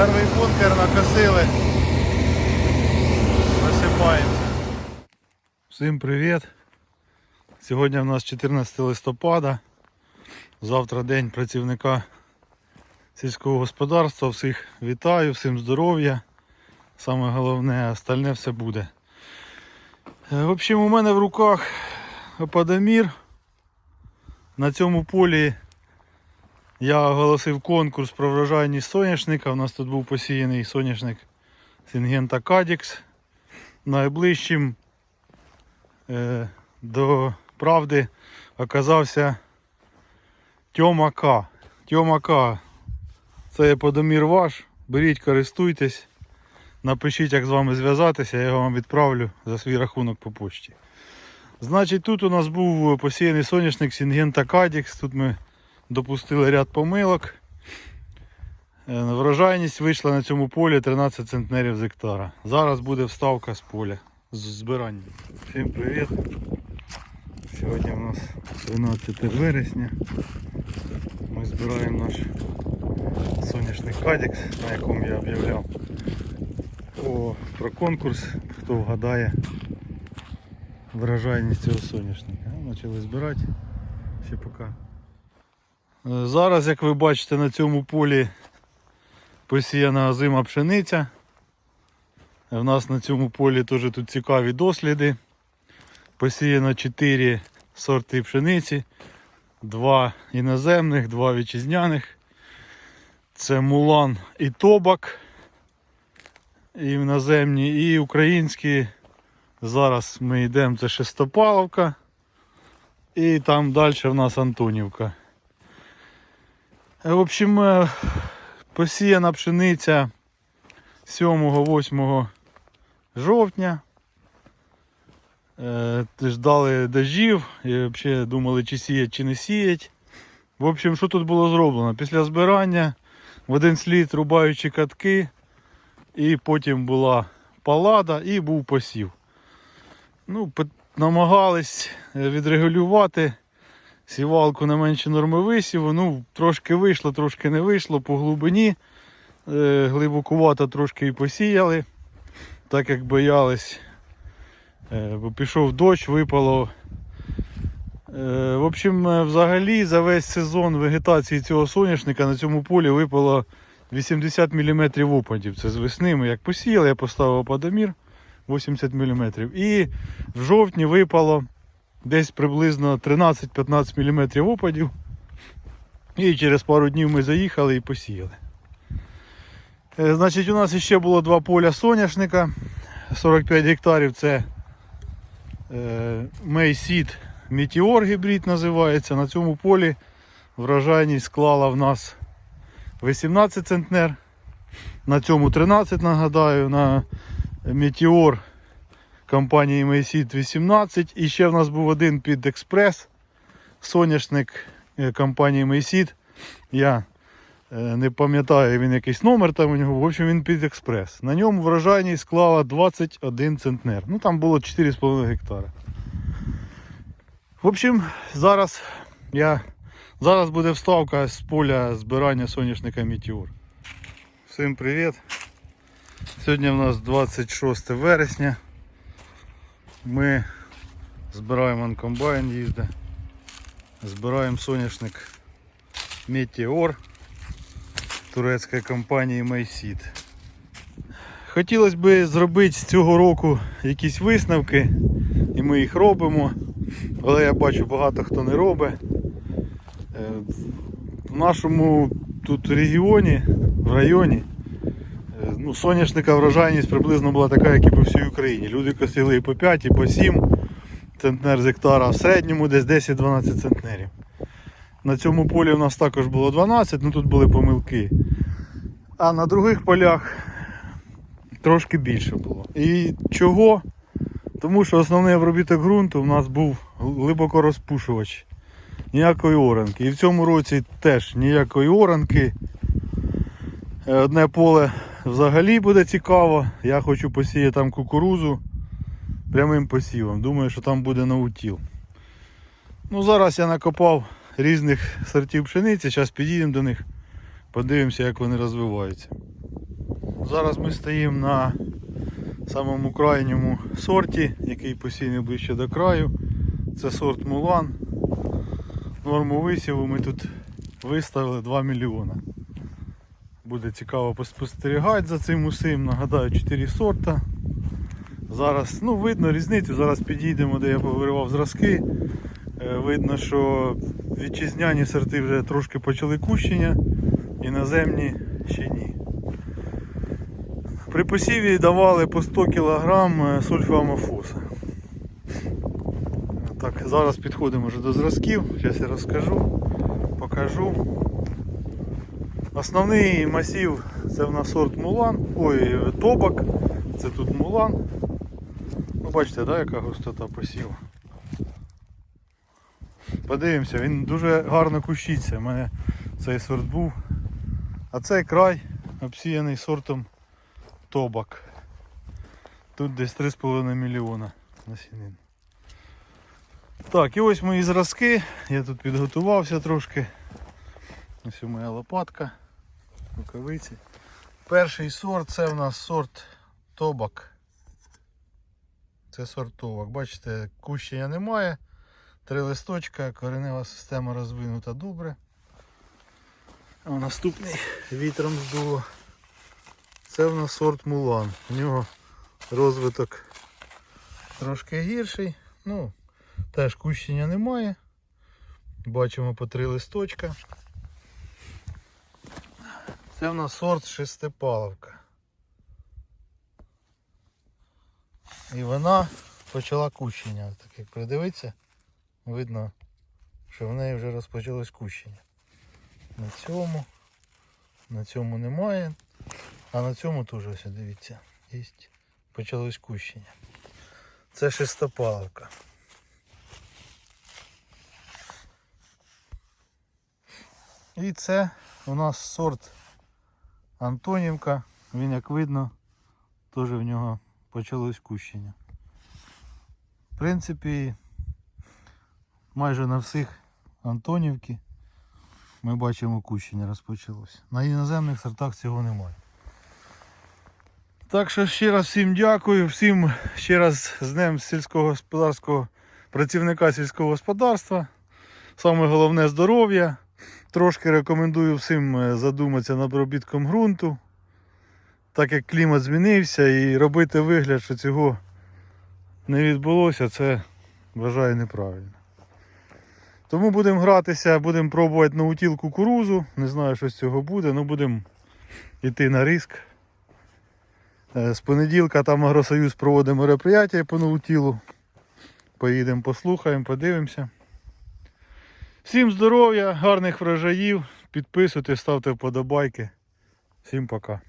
Перший бункер накосили. Висипаємося. Всім привіт. Сьогодні у нас 14 листопада. Завтра день працівника сільського господарства. Всіх вітаю, всім здоров'я. Саме головне, остальне все буде. Е, В общем, у мене в руках опадомір. На цьому полі я оголосив конкурс про врожайність соняшника. У нас тут був посіяний соняшник Сінгента Кадікс. Найближчим е, до правди оказався Тьома К. Тьома К. Це є подомір ваш. Беріть, користуйтесь. Напишіть, як з вами зв'язатися, я його вам відправлю за свій рахунок по почті. Значить, тут у нас був посіяний соняшник Сінгента Кадікс. Тут ми допустили ряд помилок. Е, Врожайність вийшла на цьому полі 13 центнерів з гектара. Зараз буде вставка з поля з збирання. Всім привіт! Сьогодні у нас 13 вересня. Ми збираємо наш соняшник Кадікс, на якому я об'являв про конкурс, хто вгадає врожайність цього соняшника. Почали збирати ще поки. Е, Зараз, як ви бачите, на цьому полі посіяна озима пшениця. У нас на цьому полі теж тут цікаві досліди. Посіяно 4 сорти пшениці, два іноземних, два вітчизняних. Це Мулан і Тобак. І іноземні, і українські. Зараз ми йдемо, це Шестопаловка. І там далі в нас Антонівка. Е, В общем, е, посіяна пшениця 7-8 жовтня. Е, Ждали дождів і взагалі думали, чи сіять, чи не сіять. В общем, що тут було зроблено? Після збирання в один слід рубаючи катки, і потім була палада і був посів. Ну, намагались відрегулювати сівалку на менші норми висіву. Ну, трошки вийшло, трошки не вийшло по глибині. Е, глибокувато трошки і посіяли, так як боялись. Е, бо пішов дощ, випало. Е, в общем, е, взагалі за весь сезон вегетації цього соняшника на цьому полі випало 80 мм опадів. Це з весни ми як посіяли, я поставив опадомір 80 мм. І в жовтні випало десь приблизно 13-15 мм опадів. І через пару днів ми заїхали і посіяли. Е, Значить, у нас ще було два поля соняшника. 45 гектарів це е, Мейсід Meteor гібрид називається. На цьому полі врожайність склала в нас 18 центнер. На цьому 13 нагадаю. На Meteor компанії Мейсід 18. І ще в нас був один під експрес соняшник е, компанії Мейсід. Я е, не пам'ятаю, він якийсь номер там у нього. В общем, він під експрес. На ньому врожайність склала 21 центнер. Ну там було 4,5 гектара. В общем, зараз я зараз буде вставка з поля збирання соняшника Meteor. Всім привіт! Сьогодні у нас 26 вересня. Ми збираємо анкомбайн їзде. Збираємо соняшник Meteor турецької компанії Mayseed. Хотілося б зробити з цього року якісь висновки, і ми їх робимо, але я бачу багато хто не робить. Е, В нашому тут регіоні, в районі, ну, соняшника врожайність приблизно була така, як і по всій Україні. Люди косили і по 5, і по 7 центнер з гектара, в середньому десь 10-12 центнерів. На цьому полі у нас також було 12, ну тут були помилки. А на других полях трошки більше було. І чого? Тому що основний обробіток ґрунту у нас був глибоко розпушувач. Ніякої оранки. І в цьому році теж ніякої оранки. Е, Одне поле взагалі буде цікаво. Я хочу посіяти там кукурузу прямим посівом. Думаю, що там буде наутіл. Ну, зараз я накопав різних сортів пшениці, зараз підійдемо до них, подивимося, як вони розвиваються. Зараз ми стоїмо на самому крайньому сорті, який посіяний ближче до краю. Це сорт Мулан. Норму висіву ми тут виставили 2 мільйона. Буде цікаво поспостерігати за цим усім. Нагадаю, 4 сорта. Зараз ну, видно різницю. Зараз підійдемо, де я повиривав зразки. Е, Видно, що вітчизняні сорти вже трошки почали кущення, іноземні ще ні. При посіві давали по 100 кг сульфоамофоса. Так, зараз підходимо вже до зразків, зараз я розкажу, покажу. Основний масів це в нас сорт Мулан, ой, тобак, це тут Мулан. Ну, бачите, да, яка густота посіву. Подивимося, він дуже гарно кущиться. У мене цей сорт був. А цей край обсіяний сортом тобак. Тут десь 3,5 мільйона насінин. Так, і ось мої зразки. Я тут підготувався трошки. Ось моя лопатка, рукавиці. Перший сорт це в нас сорт тобак. Це сорт тобак. Бачите, кущення немає. Три листочка, коренева система розвинута добре. А наступний вітром здуло. Це в нас сорт Мулан. У нього розвиток трошки гірший. Ну, теж кущення немає. Бачимо по три листочка. Це в нас сорт шестипаловка. І вона почала кущення. Так як придивиться, видно, що в неї вже розпочалось кущення. На цьому, на цьому немає. А на цьому теж ось дивіться, є почалось кущення. Це шестопаловка. І це у нас сорт Антонівка. Він як видно, теж в нього почалось кущення. В принципі, майже на всіх Антонівки ми бачимо кущення розпочалось. На іноземних сортах цього немає. Так що ще раз всім дякую, всім ще раз з Днем сільського господарського працівника сільського господарства. Саме головне здоров'я. Трошки рекомендую всім е, задуматися над обробітком ґрунту. Так як клімат змінився і робити вигляд, що цього не відбулося, це вважаю неправильно. Тому будемо гратися, будемо пробувати наутіл кукурузу. Не знаю, що з цього буде, але будемо йти на риск. Е, З понеділка там Агросоюз проводить мероприятие по наутілу. Поїдемо, послухаємо, подивимося. Всім здоров'я, гарних врожаїв, підписуйтесь, ставте вподобайки. Всім пока.